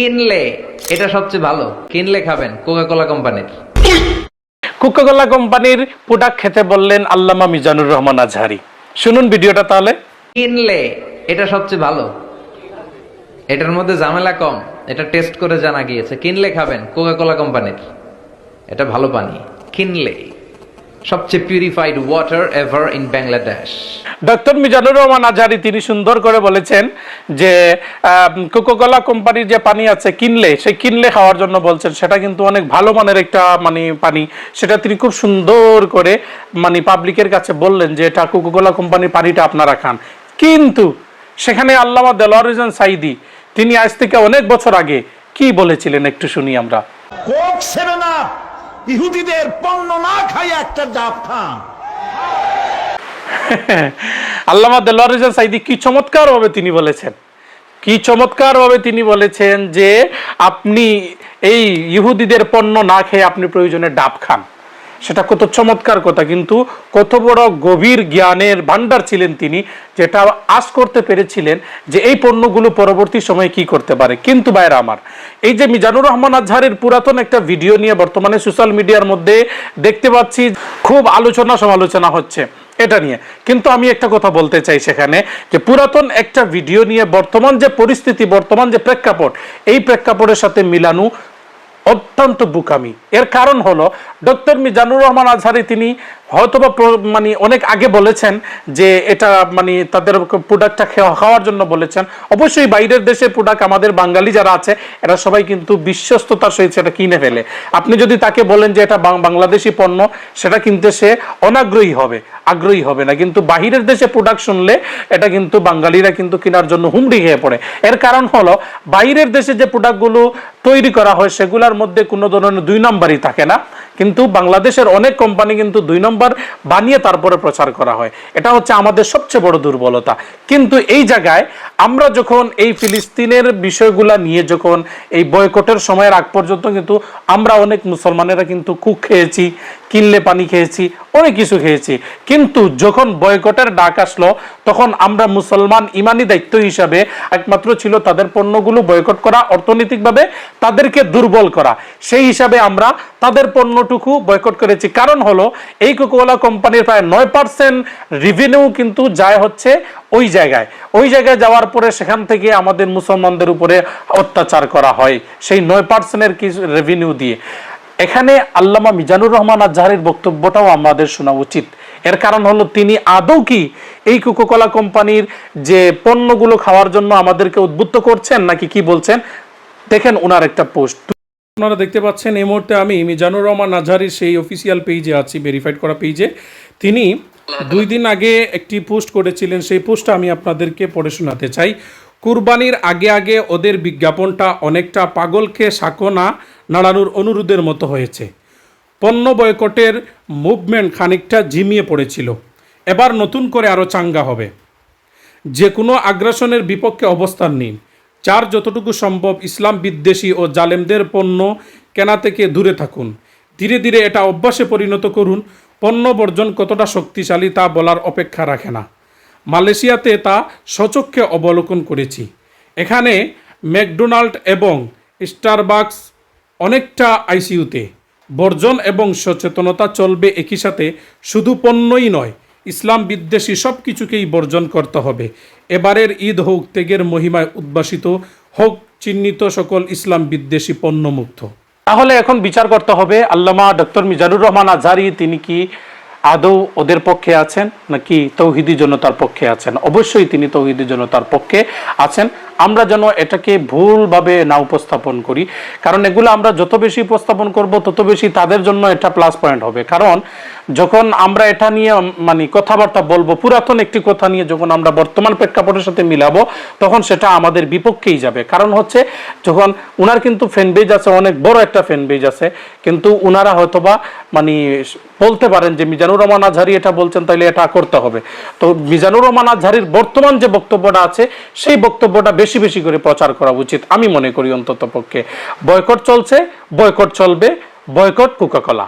কিনলে এটা সবচেয়ে ভালো। কিনলে খাবেন কোকা কোলা কোম্পানির কোকাকোলা কোম্পানির প্রোডাক্ট খেতে বললেন আল্লামা মিজানুর রহমান আজহারি। শুনুন ভিডিওটা তাহলে। কিনলে এটা সবচেয়ে ভালো। এটার মধ্যে ঝামেলা কম। এটা টেস্ট করে জানা গিয়েছে। কিনলে খাবেন কোকা কোলা কোম্পানির এটা ভালো পানি। কিনলে। সবচেয়ে purified water ever in Bangladesh doctor Mizanur Rahman Azhari তিনি সুন্দর করে বলেছেন যে কোকাকোলা কোম্পানির যে পানি আছে কিনলে সেই কিনলে খাওয়ার জন্য বলছেন সেটা কিন্তু অনেক ভালো মানের একটা মানে পানি। সেটা তিনি খুব সুন্দর করে মানে পাবলিকের কাছে বললেন যে এটা কোকাকোলা কোম্পানির পানিটা আপনারা খান। কিন্তু সেখানে আল্লামা দেলোয়ার হোসেন সাইদি তিনি আজ থেকে অনেক বছর আগে কি বলেছিলেন একটু শুনি আমরা। কোক সেভেন আপ ইহুদিদের পণ্য না খাই একটা ডাব খান। আল্লামা দেলোয়ার হোসেন সাইদি কি চমৎকার ভাবে তিনি বলেছেন? কি চমৎকার ভাবে তিনি বলেছেন যে আপনি এই ইহুদিদের পণ্য না খেয়ে আপনি প্রয়োজনে ডাব খান। সেটা কত চমৎকার কথা, কিন্তু কত বড় গভীর জ্ঞানের ভান্ডার ছিলেন তিনি, যেটা আশ করতে পেরেছিলেন যে এই পণ্যগুলো পরবর্তী সময়ে কি করতে পারে। কিন্তু বাইরে আমার, এই যে মিজানুর রহমান আজহারের পুরাতন একটা ভিডিও নিয়ে বর্তমানে সোশ্যাল মিডিয়ার মধ্যে দেখতে পাচ্ছি, খুব আলোচনা সমালোচনা হচ্ছে এটা নিয়ে। কিন্তু আমি একটা কথা বলতে চাই সেখানে, যে পুরাতন একটা ভিডিও নিয়ে বর্তমান যে পরিস্থিতি, বর্তমান যে প্রেক্ষাপট, এই প্রেক্ষাপটের সাথে মিলানো অত্যন্ত বুকামি। এর কারণ হলো ডক্টর মিজানুর রহমান আজহারি তিনি হয়তোবা মানে অনেক আগে বলেছেন যে এটা মানে তাদের প্রোডাক্টটা খাওয়ার জন্য বলেছেন। অবশ্যই বাইরের দেশের প্রোডাক্ট আমাদের বাঙালি যারা আছে, এরা সবাই কিন্তু বিশ্বস্ততার সহিত সেটা কিনে ফেলে। আপনি যদি তাকে বলেন যে এটা বাংলাদেশি পণ্য, সেটা কিনতে সে অনাগ্রহী হবে, আগ্রহী হবে না। কিন্তু বাহিরের দেশে প্রোডাক্ট শুনলে এটা কিন্তু বাঙালিরা কিন্তু কেনার জন্য হুমড়ি খেয়ে পড়ে। এর কারণ হলো, বাইরের দেশে যে প্রোডাক্টগুলো তৈরি করা হয়, সেগুলোর মধ্যে কোনো ধরনের দুই নম্বরই থাকে না। কিন্তু বাংলাদেশের অনেক কোম্পানি কিন্তু দুই নম্বর বানিয়ে তারপরে প্রচার করা হয়। এটা হচ্ছে আমাদের সবচেয়ে বড় দুর্বলতা। কিন্তু এই জায়গায় আমরা যখন এই ফিলিস্তিনের বিষয়গুলা নিয়ে যখন এই বয়কটের সময়ের আগ পর্যন্ত কিন্তু আমরা অনেক মুসলমানেরা কিন্তু কুক খেয়েছি কিনলে পানি খেয়েছি, অনেক কিছু খেয়েছি। কিন্তু যখন বয়কটের ডাক আসলো, তখন আমরা মুসলমান ইমানি দায়িত্ব হিসাবে একমাত্র ছিল তাদের পণ্যগুলো বয়কট করা, অর্থনৈতিকভাবে তাদেরকে দুর্বল করা। সেই হিসাবে আমরা তাদের পণ্যটুকু বয়কট করেছি। কারণ হলো, এই কোকোলা কোম্পানির প্রায় নয় পার্সেন্ট রিভিনিউ কিন্তু যায় হচ্ছে ওই জায়গায়। ওই জায়গায় যাওয়ার পরে সেখান থেকে আমাদের মুসলমানদের উপরে অত্যাচার করা হয়। সেই নয় পার্সেন্টের কিছু রেভিনিউ দিয়ে। এখানে আল্লামা মিজানুর রহমান আজহারের বক্তব্যটাও আমাদের শোনা উচিত। এর কারণ হলো তিনি আদৌ কি এই কোকোকলা কোম্পানির যে পণ্যগুলো খাওয়ার জন্য আমাদেরকে উদ্বুদ্ধ করছেন নাকি কি বলছেন, দেখেন ওনার একটা পোস্ট। আপনারা দেখতে পাচ্ছেন এই মুহূর্তে আমি মিজানুর রহমান আজহারির সেই অফিসিয়াল পেজে আছি ভেরিফাইড করা পেজে তিনি দুই দিন আগে একটি পোস্ট করেছিলেন, সেই পোস্টটা আমি আপনাদেরকে পড়ে শোনাতে চাই। কুরবানির আগে আগে ওদের বিজ্ঞাপনটা অনেকটা পাগলকে সাকোনা নাড়ানোর অনুরোধের মতো হয়েছে। পণ্য বয়কটের মুভমেন্ট খানিকটা ঝিমিয়ে পড়েছিল। এবার নতুন করে আরও চাঙ্গা হবে। যে কোনো আগ্রাসনের বিপক্ষে অবস্থান নিন। যার যতটুকু সম্ভব ইসলাম বিদ্বেষী ও জালেমদের পণ্য কেনা থেকে দূরে থাকুন। ধীরে ধীরে এটা অভ্যাসে পরিণত করুন। পণ্য বর্জন কতটা শক্তিশালী তা বলার অপেক্ষা রাখে না। মালয়েশিয়াতে তা সচক্ষে অবলোকন করেছি। এখানে ম্যাকডোনাল্ড এবং স্টারবাকস অনেকটা আইসিইউতে। বর্জন এবং সচেতনতা চলবে একই সাথে, শুধু পণ্যই নয়, ইসলাম বিদ্বেষী সব কিছুকেই বর্জন করতে হবে। এবারের ঈদ হোক, ত্যাগের মহিমায় উদ্ভাসিত হোক, চিহ্নিত সকল ইসলাম বিদ্বেষী পণ্যমুক্ত। তাহলে এখন বিচার করতে হবে। আল্লামা ডক্টর মিজানুর রহমান আজহারি তিনি কি আদৌ ওদের পক্ষে আছেন নাকি তৌহিদি জনতার পক্ষে আছেন? অবশ্যই তিনি তৌহিদি জনতার পক্ষে আছেন। আমরা যেন এটাকে ভুলভাবে না উপস্থাপন করি। কারণ এগুলো আমরা যত বেশি উপস্থাপন করব, তত বেশি তাদের জন্য এটা প্লাস পয়েন্ট হবে। কারণ যখন আমরা এটা নিয়ে মানে কথাবার্তা বলব, পুরাতন একটি কথা নিয়ে যখন আমরা বর্তমান প্রেক্ষাপটের সাথে মিলাবো, তখন সেটা আমাদের বিপক্ষেই যাবে। কারণ হচ্ছে, যখন উনার কিন্তু ফ্যানবেজ আছে, অনেক বড় একটা ফ্যানবেজ আছে, কিন্তু উনারা হয়তোবা মানে বলতে পারেন যে মিজানুর রহমান আজহারি এটা বলছেন তাহলে এটা করতে হবে। তো মিজানুর রহমান আজহারির বর্তমান যে বক্তব্যটা আছে, সেই বক্তব্যটা বেশি বেশি করে প্রচার করা উচিত, আমি মনে করি অন্তত পক্ষে বয়কট চলছে, বয়কট চলবে, বয়কট কোকাকোলা